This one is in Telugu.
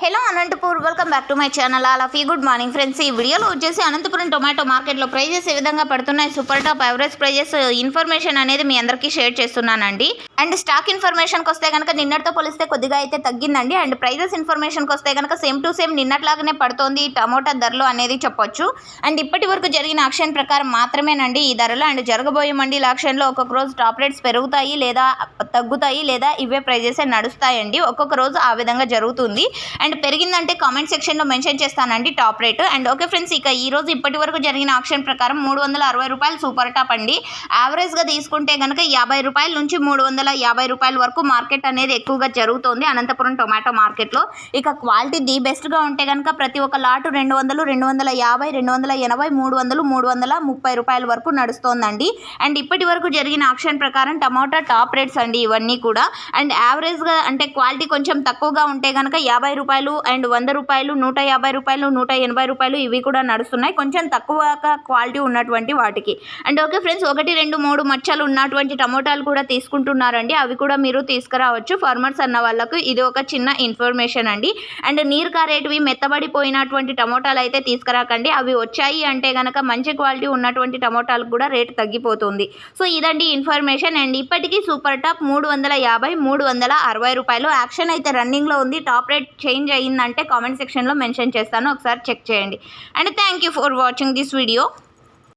Hello Anantapur welcome back to my channel. All of good morning friends. ఈ వీడియోలో వచ్చేసి అనంతపురం టొమాటో మార్కెట్లో ప్రైజెస్ ఏ విధంగా పడుతున్నాయి super top average prices information అనేది మీ అందరికీ షేర్ చేస్తున్నానండి. అండ్ స్టాక్ ఇన్ఫర్మేషన్కి వస్తే కనుక నిన్నటితో పోలిస్తే కొద్దిగా అయితే తగ్గిందండి. అండ్ ప్రైజెస్ ఇన్ఫర్మేషన్కి వస్తే కనుక సేమ్ టు సేమ్ నిన్నట్లాగానే పడుతోంది టమోటా ధరలు అనేది చెప్పొచ్చు. అండ్ ఇప్పటి వరకు జరిగిన ఆక్షన్ ప్రకారం మాత్రమేనండి ఈ ధరలు. అండ్ జరగబోయే మండీల ఆక్షన్లో ఒక్కొక్క రోజు టాప్ రేట్స్ పెరుగుతాయి లేదా తగ్గుతాయి లేదా ఇవే ప్రైజెస్ నడుస్తాయండి. ఒక్కొక్క రోజు ఆ విధంగా జరుగుతుంది. అండ్ అండ్ పెరిగిందంటే కామెంట్ సెక్షన్లో మెన్షన్ చేస్తానండి top rate. And okay friends ఇక ఈ రోజు ఇప్పటి వరకు జరిగిన ఆక్షన్ ప్రకారం మూడు వందల అరవై రూపాయలు సూపర్ టాప్ అండి. యావరేజ్గా తీసుకుంటే కనుక యాభై రూపాయల నుంచి మూడు వందల యాభై రూపాయల వరకు మార్కెట్ అనేది ఎక్కువగా జరుగుతోంది అనంతపురం టొమాటో మార్కెట్లో. ఇక క్వాలిటీ ది బెస్ట్గా ఉంటే కనుక ప్రతి ఒక్క లాటు రెండు వందలు రెండు వందల యాభై రెండు వందల ఎనభై మూడు వందలు మూడు వందల ముప్పై రూపాయల వరకు నడుస్తోందండి. అండ్ ఇప్పటి వరకు జరిగిన ఆక్షన్ ప్రకారం టమాటా టాప్ రేట్స్ అండి ఇవన్నీ కూడా. అండ్ యావరేజ్గా అంటే క్వాలిటీ కొంచెం తక్కువగా ఉంటే కనుక యాభై రూపాయలు అండ్ వంద రూపాయలు నూట యాభై రూపాయలు నూట ఎనభై రూపాయలు ఇవి కూడా నడుస్తున్నాయి. కొంచెం తక్కువ క్వాలిటీ ఉన్నటువంటి వాటికి. అండ్ ఓకే ఫ్రెండ్స్ ఒకటి రెండు మూడు మచ్చలు ఉన్నటువంటి టమోటాలు కూడా తీసుకుంటున్నారండి. అవి కూడా మీరు తీసుకురావచ్చు. ఫార్మర్స్ అన్న వాళ్ళకు ఇది ఒక చిన్న ఇన్ఫర్మేషన్ అండి. అండ్ నీరు కారేటివి మెత్తబడిపోయినటువంటి టమోటాలు అయితే తీసుకురాకండి. అవి వచ్చాయి అంటే కనుక మంచి క్వాలిటీ ఉన్నటువంటి టమోటాలకు కూడా రేటు తగ్గిపోతుంది. సో ఇదండి ఇన్ఫర్మేషన్. అండ్ ఇప్పటికీ సూపర్ టాప్ మూడు వందల యాభై మూడు వందల అరవై రూపాయలు. యాక్షన్ అయితే రన్నింగ్లో ఉంది. టాప్ రేట్ చేంజ్ అయ్యిందంటే కామెంట్ సెక్షన్లో మెన్షన్ చేస్తాను ఒకసారి చెక్ చేయండి. And thank you for watching this video.